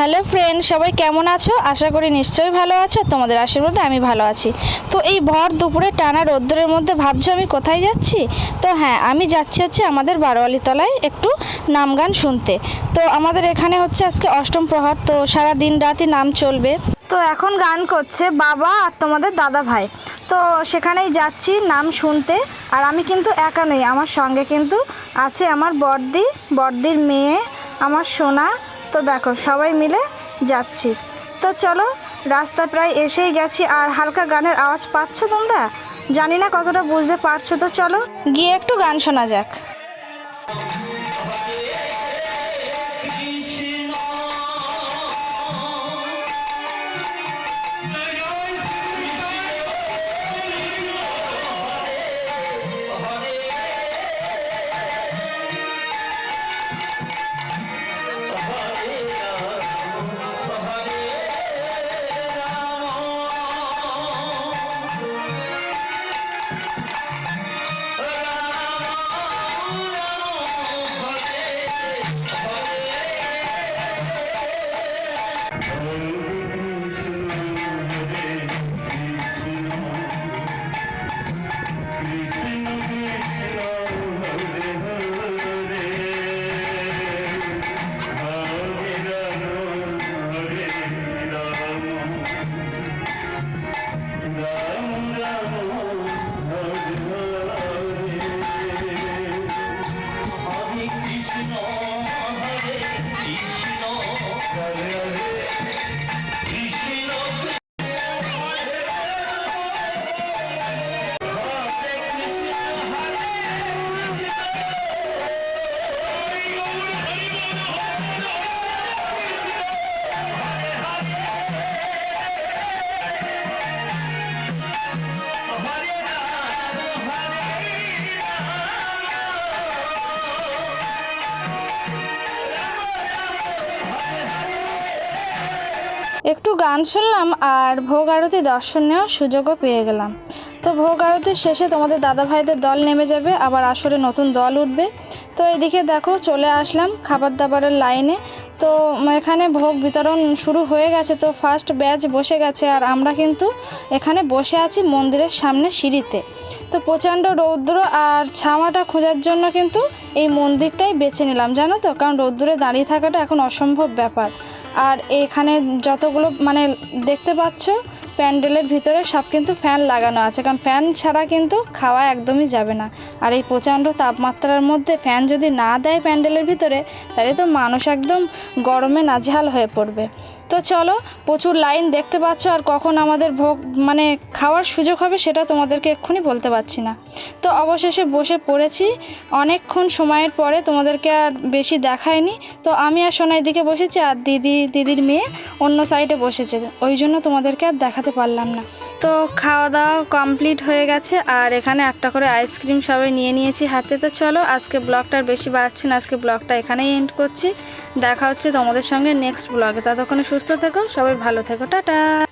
Hello friend, সবাই কেমন আছো? আশা করি নিশ্চয়ই ভালো আছো। তোমাদের আশীর্বাদে আমি ভালো আছি। তো এই ভর দুপুরে টানা রোদ্দুরের মধ্যে ভাবছ আমি কোথায় যাচ্ছি? তো হ্যাঁ আমি যাচ্ছি হচ্ছে আমাদের বারোয়ালি তলায় একটু নাম গান শুনতে। তো আমাদের এখানে হচ্ছে আজকে অষ্টম প্রহর, তো সারা দিন রাতই নাম চলবে। তো এখন গান করছে বাবা আর তোমাদের দাদা ভাই। তো সেখানেই যাচ্ছি নাম শুনতে, আর আমি কিন্তু একা নই, আমার সঙ্গে কিন্তু আছে আমার বড়দি, বড়দির মেয়ে, আমার সোনা তো দেখো, সবাই মিলে যাচ্ছি। তো চলো, রাস্তা প্রায় এসেই গেছি আর হালকা গানের আওয়াজ পাচ্ছ তোমরা? জানি না কতটা বুঝতে পারছ, তো চলো গিয়ে একটু গান শোনা যাক। একটু গান শুনলাম আর ভোগ আরতি দর্শন নেওয়ার সুযোগও পেয়ে গেলাম। তো ভোগ আরতির শেষে তোমাদের দাদা ভাইদের দল নেমে যাবে, আবার আসরে নতুন দল উঠবে। তো এদিকে দেখো, চলে আসলাম খাবার দাবারের লাইনে। তো এখানে ভোগ বিতরণ শুরু হয়ে গেছে, তো ফার্স্ট ব্যাচ বসে গেছে আর আমরা কিন্তু এখানে বসে আছি মন্দিরের সামনে সিঁড়িতে। তো প্রচণ্ড রৌদ্র আর ছাওয়াটা খোঁজার জন্য কিন্তু এই মন্দিরটাই বেছে নিলাম, জানো তো? কারণ রৌদ্রে দাঁড়িয়ে থাকাটা এখন অসম্ভব ব্যাপার। আর এখানে যতগুলো মানে দেখতে পাচ্ছ প্যান্ডেলের ভিতরে সব কিন্তু ফ্যান লাগানো আছে, কারণ ফ্যান ছাড়া কিন্তু খাওয়া একদমই যাবে না। আর এই প্রচণ্ড তাপমাত্রার মধ্যে ফ্যান যদি না দেয় প্যান্ডেলের ভিতরে, তাহলে তো মানুষ একদম গরমে নাজেহাল হয়ে পড়বে। তো চলো, প্রচুর লাইন দেখতে পাচ্ছ, আর কখন আমাদের ভোগ মানে খাওয়ার সুযোগ হবে সেটা তোমাদেরকে এক্ষুনি বলতে পারছি না। তো অবশেষে বসে পড়েছি, অনেকক্ষণ সময়ের পরে তোমাদেরকে আর বেশি দেখায়নি। তো আমি আর সোনাই দিকে বসেছি, আর দিদি, দিদির মেয়ে অন্য সাইডে বসেছে, ওই জন্য তোমাদেরকে আর দেখাতে পারলাম না। তো খাওয়া দাওয়া কমপ্লিট হয়ে গেছে আর এখানে একটা করে আইসক্রিম সবাই নিয়ে নিয়েছি হাতে। তো চলো, আজকে ব্লগটা বেশি বাড়ছে না, আজকে ব্লগটা এখানেই এন্ড করছি। দেখা হচ্ছে তোমাদের সঙ্গে নেক্সট ব্লগে। ততক্ষণে সুস্থ থেকো, সবাই ভালো থেকো, টাটা।